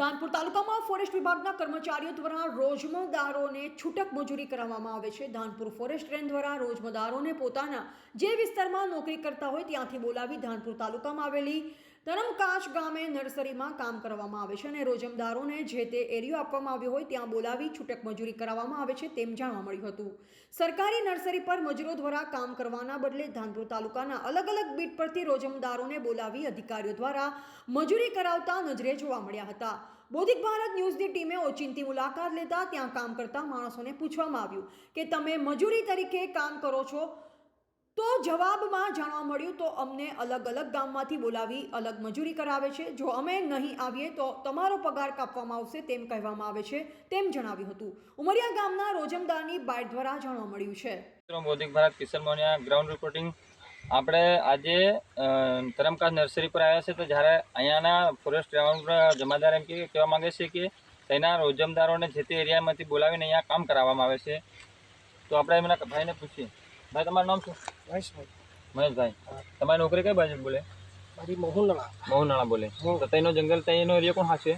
ધાનપુર તાલુકામાં ફોરેસ્ટ વિભાગના કર્મચારીઓ દ્વારા રોજમદારોને છૂટક મજૂરી કરાવવામાં આવે છે. ધાનપુર ફોરેસ્ટ રેન્જ દ્વારા રોજમદારોને પોતાના જે વિસ્તારમાં નોકરી કરતા હોય ત્યાંથી બોલાવી ધાનપુર તાલુકામાં આવેલી ધરમકાચ ગામે નર્સરીમાં કામ કરવામાં આવે છે અને રોજમદારોને જે તે એરિયો આપવામાં આવ્યો હોય ત્યાં બોલાવી છૂટક મજૂરી કરાવવામાં આવે છે તેમ જાણવા મળ્યું હતું. સરકારી નર્સરી પર મજૂરો દ્વારા કામ કરવાના બદલે ધાનપુર તાલુકાના અલગ અલગ બીટ પરથી રોજમદારોને બોલાવી અધિકારીઓ દ્વારા મજૂરી કરાવતા નજરે જોવા મળ્યા હતા. બૌદ્ધિક ભારત ન્યૂઝની ટીમે ઓચિંતી મુલાકાત લેતા ત્યાં કામ કરતા માણસોને પૂછવામાં આવ્યું કે તમે મજૂરી તરીકે કામ કરો છો તો જવાબમાં જાણવા મળ્યું તો અમને અલગ અલગ ગામમાંથી બોલાવી અલગ મજૂરી કરાવે છે. જો અમે નહીં આવીએ તો તમારો પગાર કાપવામાં આવશે તેમ કહેવામાં આવે છે તેમ જણાવ્યું હતું. ઉમરિયા ગામના રોજમદારની બાઇટ દ્વારા જાણવા મળ્યું છે. બૌદ્ધિક ભારત કિશન મોનિયા ગ્રાઉન્ડ રિપોર્ટિંગ આપણે આજે ધરમકાજ નર્સરી પર આવ્યા છે તો જ્યારે અહીંયાના ફોરેસ્ટ ગ્રાઉન્ડ જમાદાર એમ કે, કહેવા માંગે છે કે તેના રોજમદારોને જે તે એરિયામાંથી બોલાવીને અહીંયા કામ કરાવવામાં આવે છે. તો આપણે એમના ભાઈને પૂછીએ. ભાઈ તમારું નામ શું? મહેશભાઈ. મહેશભાઈ. તમારી નોકરી કઈ બાજુ બોલે? મારી મહુનાળા મહુનાળા બોલે. તો તેનો જંગલ તેનો એરિયા કોણ હાશે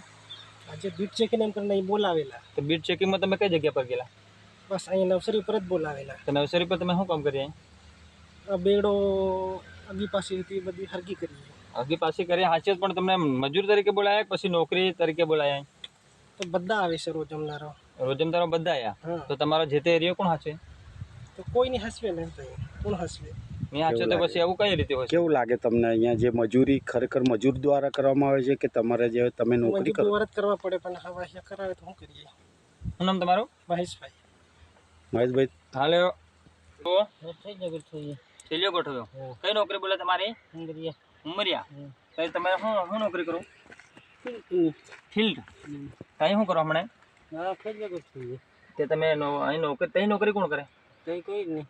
આજે બીટ ચેકિંગ એમ કરીને અહીં બોલાવેલા. તો બીટ ચેકિંગમાં તમે કઈ જગ્યા પર ગયેલા? બસ અહીંયા નવસરી પર જ બોલાવેલા. તો નર્સરી પર તમે શું કામ કરીએ બેડો અગી પાસે હતી બધી હરકી કરી. આગી પાસે કરી હાચે પણ તમને મજૂર તરીકે બોલાયા પછી નોકરી તરીકે બોલાયા તો બધા આવે છે રોજમનારો રોજમદારો બધા આવ્યા તો તમારો જે તે એરિયો કોણ હાચે? તો કોઈની હસવે નહીં તો કોણ હસવે? મેં હાચે તો પછી આવું કઈ રીતે હોય? કેવું લાગે તમને અહીંયા જે મજૂરી ખરેખર મજૂર દ્વારા કરવામાં આવે છે કે તમારે જે તમે નોકરી કરો? દ્વારા જ કરવા પડે પણ હવે અહીંયા કરાવે તો શું કરીએ? શું નામ તમારું? મહેશભાઈ. મહેશભાઈ? હાલે. તો થઈ ગયો ગોઠવ્યો. કઈ નોકરી બોલે તમારી? ઉમરિયા. તો તમે શું શું નોકરી કરો? ફિલ્ડ. કઈ શું કરો હમણાં? હા થઈ તે તમે અહીં નોકરી તઈ નોકરી કોણ કરે? કઈ કોઈ નહીં.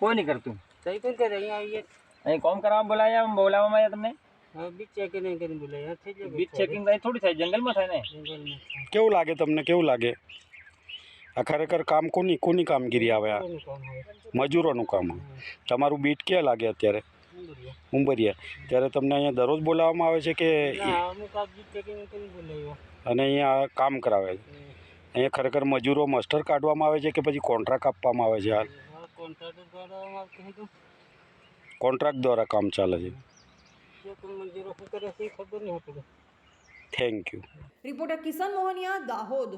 કોઈ નહીં કરતું કઈ કોઈ કરે અહીંયા આવીએ. અહીં કોમ કરવા બોલાયા બોલાવવામાં આવ્યા તમને? હા બીટ ચેકિંગ એમ કરીને બોલાય. થઈ જગર બીચ ચેકિંગ અહીં થોડી થાય જંગલમાં થાય ને? કેવું લાગે તમને? કેવું લાગે? આ ખરેખર કામ કોની કોની કામગીરી આવે આ? મજૂરોનું કામ તમારું બીટ ક્યાં લાગે અત્યારે? ઉંબરિયા. ત્યારે તમને અહીંયા દરરોજ બોલાવવામાં આવે છે કે અમુક આ બીટ ચેકિંગ કરીને બોલાયો અને અહીંયા કામ કરાવે છે? અહીંયા ખરેખર મજૂરો મસ્ટર કાઢવામાં આવે છે કે પછી કોન્ટ્રાક્ટ આપવામાં આવે છે હાલ? કોન્ટ્રાક્ટ દ્વારા કામ ચાલે છે. Thank you reporter Kishan Mohaniya, Dahod.